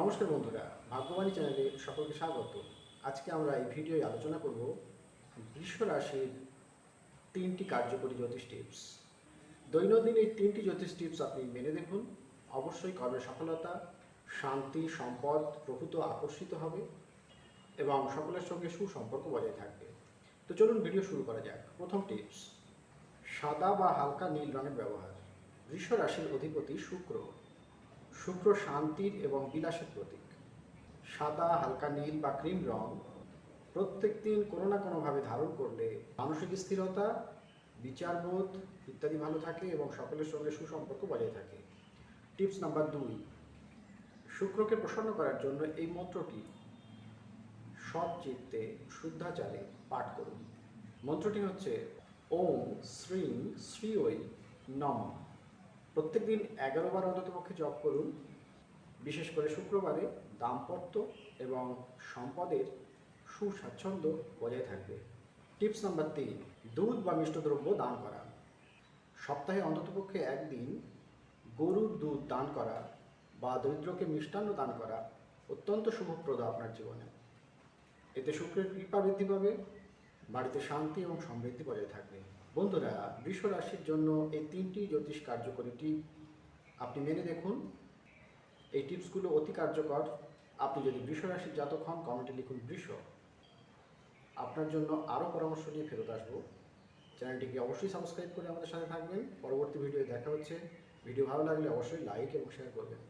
নমস্কার বন্ধুরা, ভাগ্যবাণী চ্যানেলে সকলকে স্বাগত। আজকে আমরা এই ভিডিওয় আলোচনা করব বৃষ রাশির তিনটি কার্যকরী জ্যোতিষ টিপস। দৈনন্দিন এই তিনটি জ্যোতিষ টিপস আপনি মেনে দেখুন। অবশ্যই কর্মে সফলতা, শান্তি, সম্পদ প্রভূত আকর্ষিত হবে এবং সকলের সঙ্গে সুসম্পর্ক বজায় থাকবে। তো চলুন ভিডিও শুরু করা যাক। প্রথম টিপস, সাদা বা হালকা নীল রঙের ব্যবহার। বৃষ রাশির অধিপতি শুক্র। শুক্র শান্তির এবং বিলাসের প্রতীক। সাদা, হালকা নীল বা ক্রিম রং প্রত্যেক দিন কোনো না কোনোভাবে ধারণ করলে মানসিক স্থিরতা, বিচারবোধ ইত্যাদি ভালো থাকে এবং সকলের সঙ্গে সুসম্পর্ক বজায় থাকে। টিপস নাম্বার দুই, শুক্রকে প্রসন্ন করার জন্য এই মন্ত্রটি সৎ চিত্তে শুদ্ধাচারে পাঠ করুন। মন্ত্রটি হচ্ছে, ওম শ্রীং শ্রী ওই নম। প্রত্যেকদিন এগারো বার অন্ততপক্ষে জপ করুন। বিশেষ করে শুক্রবারে দাম্পত্য এবং সম্পদের সুস্বাচ্ছন্দ্য বজায় থাকবে। টিপস নাম্বার তিন, দুধ বা মিষ্টদ্রব্য দান করা। সপ্তাহে অন্ততপক্ষে একদিন গরুর দুধ দান করা বা দরিদ্রকে মিষ্টান্ন দান করা অত্যন্ত শুভপ্রদ আপনার জীবনে। এতে শুক্রের কৃপা বৃদ্ধি পাবে। বাড়িতে শান্তি এবং সমৃদ্ধি বজায় থাকবে। বন্ধুরা বৃষ রাশির জন্য এই তিনটি জ্যোতিষ কার্যকরী টিপ আপনি মেনে দেখুন। এই টিপসগুলো অতি কার্যকর। আপনি যদি বৃষ রাশির জাতক হন কমেন্টে লিখুন বৃষ। আপনার জন্য আরও পরামর্শ নিয়ে ফেরত আসব। চ্যানেলটিকে অবশ্যই সাবস্ক্রাইব করে আমাদের সাথে থাকবেন। পরবর্তী ভিডিও দেখা হচ্ছে। ভিডিও ভালো লাগলে অবশ্যই লাইক এবং শেয়ার করবেন।